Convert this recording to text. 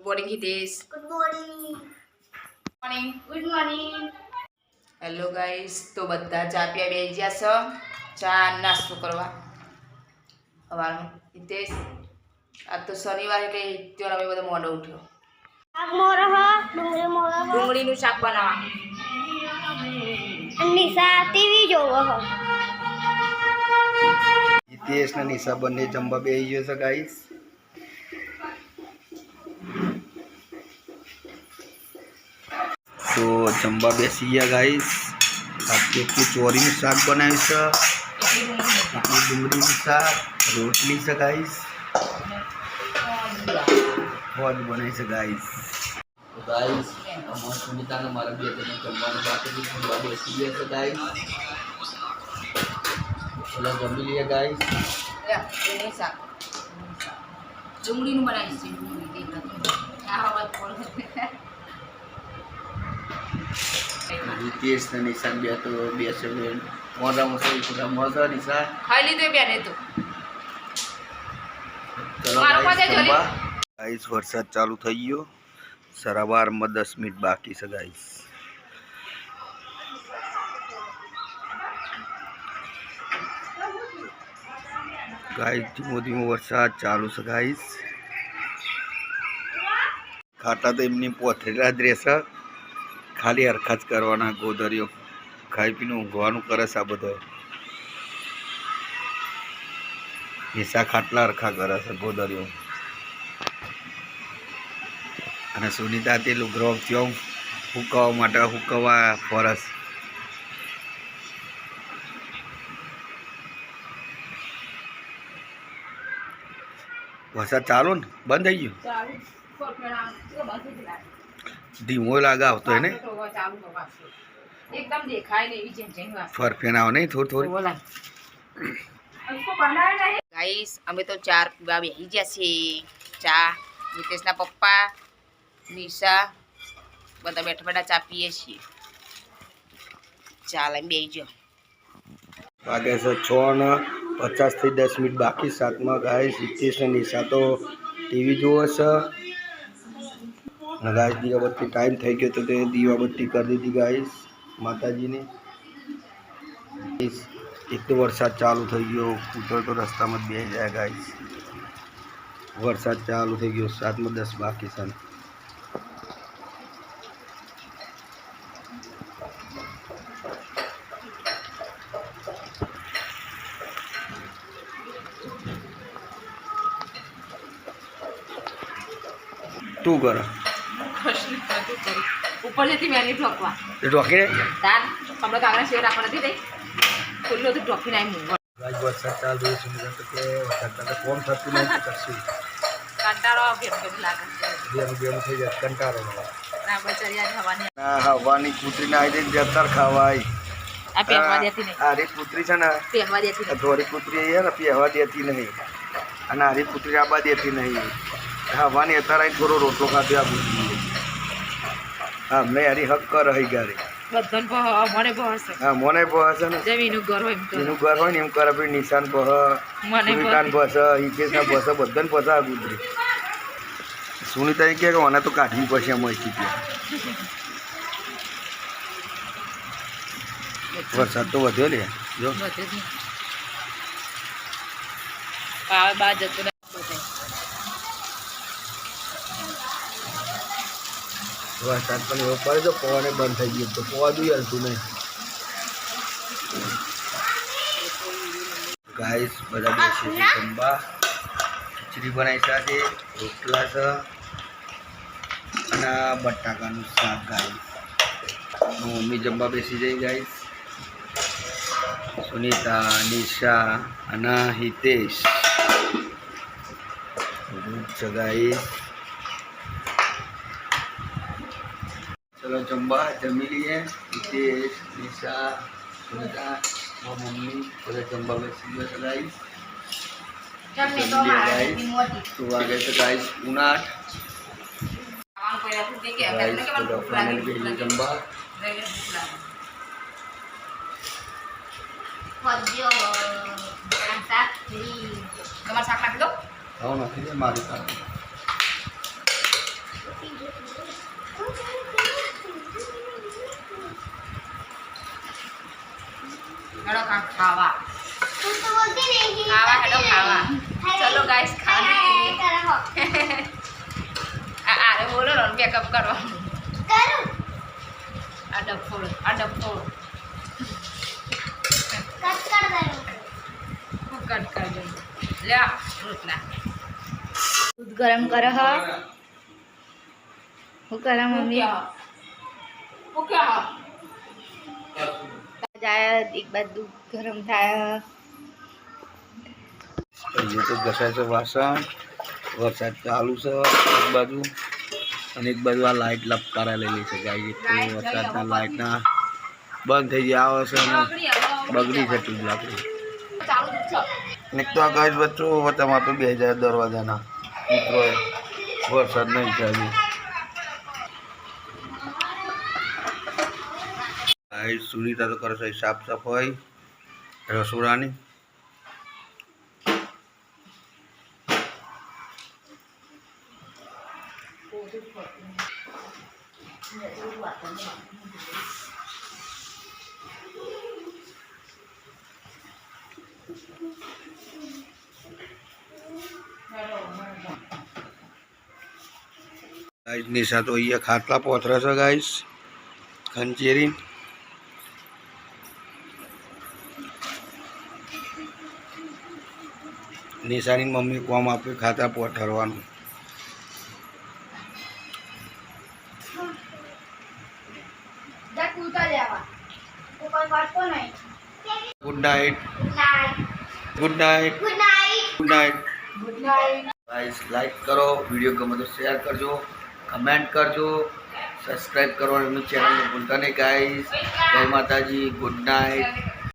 morning Hitesh good morning morning good morning hello guys તો બધા ચા પીવા બેસી ગયા છો ચા નાસ્તો કરવા સવારનું હિતેશ આજ તો શનિવાર એટલે ત્યાં અમે બધો મોડો ઉઠ્યો શાક મોરો હ ડુંગળી મોરો હ ડુંગળીનું શાક બનાવવા નિશા ટીવી જોવો હ હિતેશ ને નિશા બંને જમવા બેસી ગયો છે ગાઈસ तो जम्बा बेसी गाइस आपके चोरी में साग बनाए डुमरी में साग रोटली से गाइस बहुत बनाई से गाइस गाइस सुनीता ने जम्बा ने बात की जम्बा से गाइस चलो जम लिया गाइस नु बनाई से क्या ને નિશાન બે તો ખાઈ લીધું તો. ગાઈસ વરસાદ ચાલુ થઈ ગયો. સરાવારમાં દસ મિનિટ બાકી છે ગાઈસ. ગાઈસ ધીમો ધીમો વરસાદ ચાલુ છે ગાઈસ. ખાટા તો એમની પોથરેલા જ રહેશે. ખાલી હરખાત કરવાના ગોદરીઓ ખાઈ પીને ઊંઘવાનું કરે છે આ બધો. હિસ્સા ખાટલા હરખા કરે છે ગોદરીઓ. અને સુનિતા તે લુગરો ત્યાં હુકવવા માટે હુકવવા ફરસ વરસાદ ચાલુ ને? બંધ થઈ ગયું? ધીમો લાગે આવતો એને એકદમ દેખાય ને એવી જેમ જેમ વાત ફરફેણ આવે નહીં થોડી થોડી? ગાઈસ અમે તો ચાર પીવા બેસી ગયા છીએ. ચા નિતેશના પપ્પા નિશા બધા બેઠા બેઠા ચા પીએ છીએ. ચા લઈને બેસી જાઓ. વાગે છે છ ને પચાસથી દસ મિનિટ બાકી સાતમાં ગાય સિત્તેર ને નિશા તો ટીવી જુએ છે અને ગાય દીવાબત્તી ટાઈમ થઈ ગયો તો તે દીવાબત્તી કરી દીધી ગાઈશ માતાજીને એક તો વરસાદ ચાલુ થઈ ગયો કૂતરો તો રસ્તામાં જ બે જાય ગાઈશ વરસાદ ચાલુ થઈ ગયો સાતમાં દસ બાકી છે તું કર ઉપર પુત્રી મેની ઠોકવા તાર આપણે કાગડા શેર રાખવા નથી દઈ. ખુલ્લું હતું ઠોકીને આવી મૂંગો ગાય વરસાદ ચાલુ છે સુનિતા તો કે વરસાદ ચાલુ કોમ થતું નહીં કશું કંટાળો કેમ કેમ લાગે બેનું બેનું થઈ જાય કંટાળો ના બચરિયા થવાની ના હવાની કૂતરીને આવી જઈને જતર ખાવાય. આ પહેરવા નહીં આરી કૂતરી છે ને ધોરી કૂતરી છે ને પહેવા દેતી નહીં. અને આરી કૂતરી આબા દેતી નહીં. હવાની અત્યારે થોડો રોટલો ખાધો આ કૂતરી હા મેં હરી હક રહી ગારી બધન પહ મને ભહશે હા મને પહ છે ને. જમીનું ઘર હોય એનું ઘર હોય ને એમ કરે પછી નિશાન પહ મને સુનિતાન બસ હિતેશના બસ બધન બસ આ કૂતરી સુનિતા કે મને તો કાઢવી પડશે એમ સ્થિતિ વરસાદ તો વધ્યો લે જ. બા જતો રહે બધે. વરસાદ પણ એવો પડે તો પવાને બંધ થઈ ગયું. તો પવા બી હલતું નહીં. ગાઈસ બધા બેસી છે જમવા ખીચડી બનાવી સાથે રોટલા છે અને બટાકાનું શાક ગાઈસ મમ્મી જમવા બેસી જઈ ગાઈસ સુનિતા નિશા અને હિતેશ. દૂધ ગાઈસ ઉનાટ ખાવાનું કોઈ રાખું નહીં કે ગાઈસ અત્યારે કેમ બધા ભૂખ લાગી, ફાઇનલ ભૂખ બેસી લાગી. જમવા લઈને ભૂખ લાગી. ફરજો શાક તમારે શાક નાખી દો ખાવ નથી ને મારી પાસે હેડો કાં ખાવા. ખાવા હેડો ખાવા. ચલો ગાઈસ ખાને આરે બોલો રોન બેકઅપ કરો કરું આ ડફોળ આ ડફોળ કટ કર દે કટ કર દે લે રોટલા. દૂધ ગરમ કરો હ. હું. કરા મમ્મી? હું ક્યાં? જાય એક બાદ દૂધ ગરમ થાય. તો ઘસાય છે વાસણ. વરસાદ ચાલુ છે એક બાજુ. અને એક બાજુ આ લાઇટ લપકારા લેલી છે ગાય એટલું વરસાદના લાઇટના બંધ થઈ ગયા આવે છે અને બગડી છે ટ્યુબ લાકડી. ચાલુ એક તો આ ગાય વચ્ચો વચ્ચામાં તો બે હજાર દરવાજાના મિત્રો વરસાદ નહીં છે સુનીતા તો કરે છે સાફ સફાઈ રસોડાની ગાઈસ નિશા તો અહીંયા ખાટલા પોથરે છે ગાઈસ ખંચેરી નિશાની મમ્મી કોમ આપ્યું ખાતા પોઠરવાનું જા કૂતા લેવા તું કોઈ કરતો નહીં good night night good night good night good night good night guys like કરો વિડીયો ગમે તો શેર કરજો કમેન્ટ કરજો સબસ્ક્રાઇબ કરવાનું ચેનલને ભૂલતા નહીં ગાઈસ જય માતાજી ગુડ નાઇટ